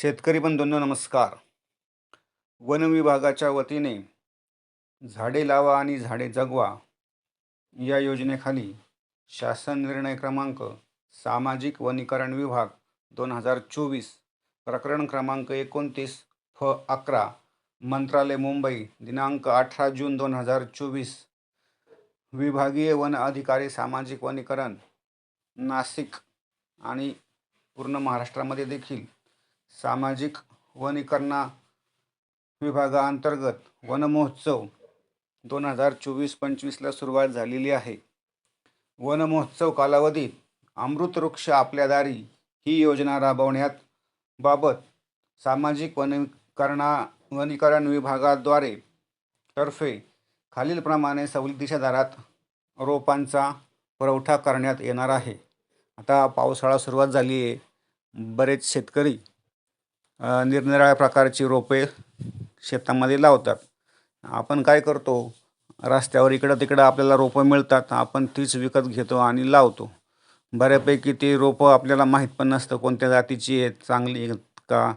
शेतकरी बंधूंनो नमस्कार. वन विभागाच्या वतीने झाडे लावा आणि झाडे जगवा या योजनेखाली शासन निर्णय क्रमांक सामाजिक वनीकरण विभाग दोन हजार चोवीस प्रकरण क्रमांक एकोणतीस फ अकरा मंत्रालय मुंबई दिनांक अठरा जून दोन हजार चोवीस. विभागीय वन अधिकारी सामाजिक वनीकरण नाशिक आणि पूर्ण महाराष्ट्रामध्ये देखील सामाजिक वनीकरणा विभागाअंतर्गत वनमहोत्सव दोन हजार चोवीस पंचवीसला सुरुवात झालेली आहे. वनमहोत्सव कालावधीत अमृत वृक्ष आपल्या दारी ही योजना राबवण्यात बाबत सामाजिक वनीकरणा वनीकरण विभागाद्वारे तर्फे खालीलप्रमाणे सवलतीच्या दरात रोपांचा पुरवठा करण्यात येणार आहे. आता पावसाळा सुरुवात झाली आहे बरेच शेतकरी निरनिराळ्या प्रकारची रोपे शेतामध्ये लावतात. आपण काय करतो? रस्त्यावर इकडं तिकडं आपल्याला रोपं मिळतात आपण तीच विकत घेतो आणि लावतो. बऱ्यापैकी ती रोपं आपल्याला माहीत पण नसतं कोणत्या जातीची आहेत चांगली आहेत का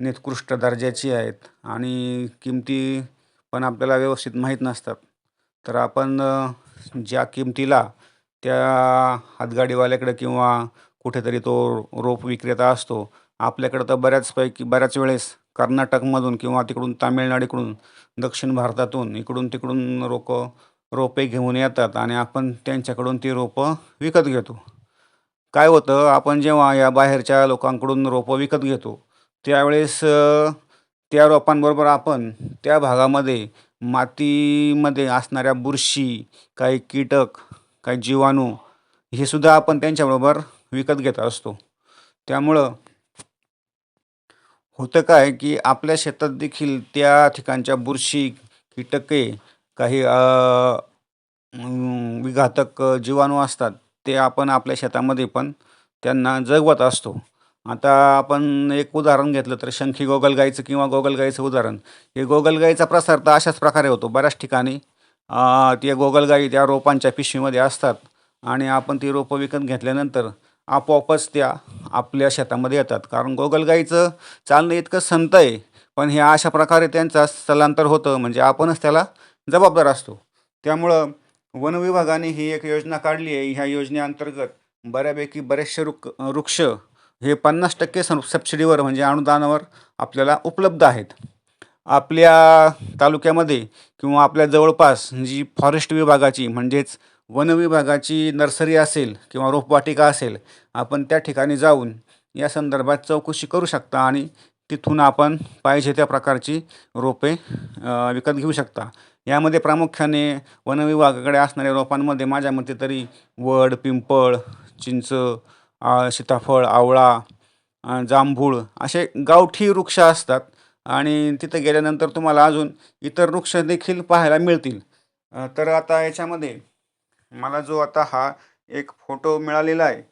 निकृष्ट दर्जाची आहेत आणि किमती पण आपल्याला व्यवस्थित माहीत नसतात. तर आपण ज्या किमतीला त्या हातगाडीवाल्याकडे किंवा कुठेतरी तो रोप विक्रेता असतो आपल्याकडं तर बऱ्याचपैकी बऱ्याच वेळेस कर्नाटकमधून किंवा तिकडून तामिळनाडूकडून दक्षिण भारतातून इकडून तिकडून रोपं रोपे घेऊन येतात आणि आपण त्यांच्याकडून ती रोपं विकत घेतो. काय होतं आपण जेव्हा या बाहेरच्या लोकांकडून रोपं विकत घेतो त्यावेळेस त्या रोपांबरोबर आपण त्या भागामध्ये मातीमध्ये असणाऱ्या बुरशी काही कीटक काही जीवाणू हे सुद्धा आपण त्यांच्याबरोबर विकत घेत असतो. त्यामुळं होतं काय की आपल्या शेतात देखील त्या ठिकाणच्या बुरशी कीटके काही विघातक जीवाणू असतात ते आपण आपल्या शेतामध्ये पण त्यांना जगवत असतो. आता आपण एक उदाहरण घेतलं तर शंखी गोगलगाईचं किंवा गोगलगाईचं उदाहरण. हे गोगलगाईचा प्रसार तर अशाच प्रकारे होतो. बऱ्याच ठिकाणी ते गोगलगाई त्या रोपांच्या पिशवीमध्ये असतात आणि आपण ती रोपं विकत घेतल्यानंतर आपोआपच त्या आपल्या शेतामध्ये येतात. कारण गोगलगाईचं चालणं इतकं संत आहे. पण हे अशा प्रकारे त्यांचा स्थलांतर होतं. म्हणजे आपणच त्याला जबाबदार असतो. त्यामुळं वनविभागाने ही एक योजना काढली आहे. ह्या योजनेअंतर्गत बऱ्यापैकी बरेचसे वृक वृक्ष हे पन्नास टक्के स सबसिडीवर म्हणजे अनुदानावर आपल्याला उपलब्ध आहेत. आपल्या तालुक्यामध्ये किंवा आपल्या जवळपास जी फॉरेस्ट विभागाची म्हणजेच वन विभागाची नर्सरी असेल किंवा रोपवाटिका असेल आपण त्या ठिकाणी जाऊन या संदर्भात चौकशी करू शकता आणि तिथून आपण पाहिजे त्या प्रकारची रोपे विकत घेऊ शकता. यामध्ये प्रामुख्याने वन विभागाकडे असणाऱ्या रोपांमध्ये माझ्या मते तरी वड पिंपळ चिंच सीताफळ आवळा जांभूळ असे गावठी वृक्ष असतात. आणि तिथं गेल्यानंतर तुम्हाला अजून इतर वृक्ष देखील पाहायला मिळतील. तर आता याच्यामध्ये मला जो आता हा एक फोटो मिळालेला आहे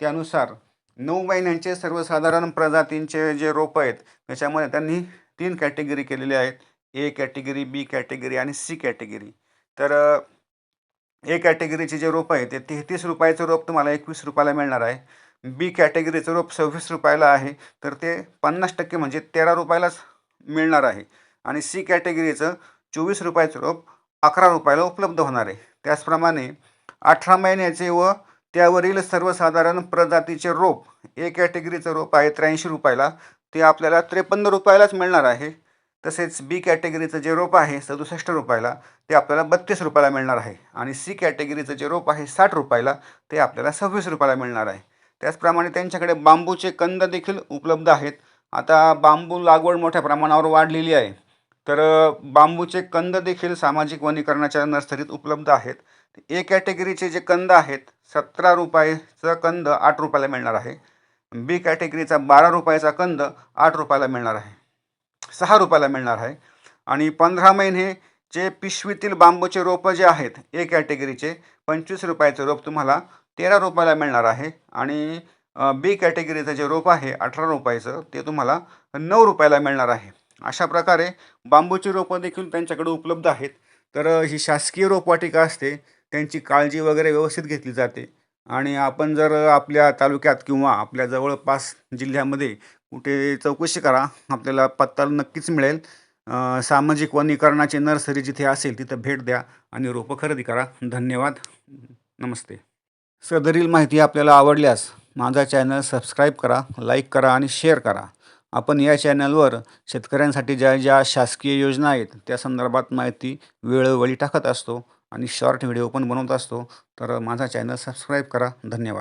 त्यानुसार नऊ महिन्यांचे सर्वसाधारण प्रजातींचे जे रोपं आहेत त्याच्यामध्ये त्यांनी तीन कॅटेगरी केलेले आहेत. ए कॅटेगरी बी कॅटेगरी आणि सी कॅटेगरी. तर ए कॅटेगरीचे जे रोप आहे ते तेहतीस रुपयाचं रोप तुम्हाला एकवीस रुपयाला मिळणार आहे. बी कॅटेगरीचं रोप सव्वीस रुपयाला आहे. तर ते पन्नास टक्के म्हणजे तेरा रुपयालाच मिळणार आहे. आणि सी कॅटेगरीचं चोवीस रुपयाचं रोप अकरा रुपयाला उपलब्ध होणार आहे. त्याचप्रमाणे अठरा महिन्याचे व त्यावरील सर्वसाधारण प्रजातीचे रोप ए कॅटेगरीचं रोप आहे त्र्याऐंशी रुपयाला. ते आपल्याला त्रेपन्न रुपयालाच मिळणार आहे. तसेच बी कॅटेगरीचं जे रोप आहे सदुसष्ट रुपयाला ते आपल्याला बत्तीस रुपयाला मिळणार आहे. आणि सी कॅटेगरीचं जे रोप आहे साठ रुपयाला ते आपल्याला सव्वीस रुपयाला मिळणार आहे. त्याचप्रमाणे त्यांच्याकडे बांबूचे कंद देखील उपलब्ध आहेत. आता बांबू लागवड मोठ्या प्रमाणावर वाढलेली आहे. तर बांबूचे कंद देखील सामाजिक वनीकरणाच्या नर्सरीत उपलब्ध आहेत. ए कॅटेगरीचे जे कंद आहेत सतरा रुपयाचं कंद आठ रुपयाला मिळणार आहे. बी कॅटेगरीचा बारा रुपयाचा कंद आठ रुपयाला मिळणार आहे. सहा रुपयाला मिळणार आहे. आणि पंधरा महिने जे पिशवीतील बांबूचे रोपं जे आहेत ए कॅटेगरीचे पंचवीस रुपयाचं रोप तुम्हाला तेरा रुपयाला मिळणार आहे. आणि बी कॅटेगरीचं जे रोप आहे अठरा रुपयाचं ते तुम्हाला नऊ रुपयाला मिळणार आहे. अशा प्रकारे बांबूची रोपं देखील त्यांच्याकडे उपलब्ध आहेत. तर ही शासकीय रोपवाटिका असते त्यांची काळजी वगैरे व्यवस्थित घेतली जाते. आणि आपण जर आपल्या तालुक्यात किंवा आपल्या जवळपास जिल्ह्यामध्ये कुठे चौकशी करा आपल्याला पत्ता नक्कीच मिळेल. सामाजिक वनीकरणाची नर्सरी जिथे असेल तिथं भेट द्या आणि रोपं खरेदी करा. धन्यवाद. नमस्ते. सदरील माहिती आपल्याला आवडल्यास माझा चॅनल सबस्क्राईब करा लाईक करा आणि शेअर करा. आपण या चॅनलवर शेतकऱ्यांसाठी ज्या ज्या शासकीय योजना आहेत त्या संदर्भात माहिती वेळोवेळी टाकत असतो आणि शॉर्ट व्हिडिओ पण बनवत असतो. तर माझा चॅनल सबस्क्राईब करा. धन्यवाद.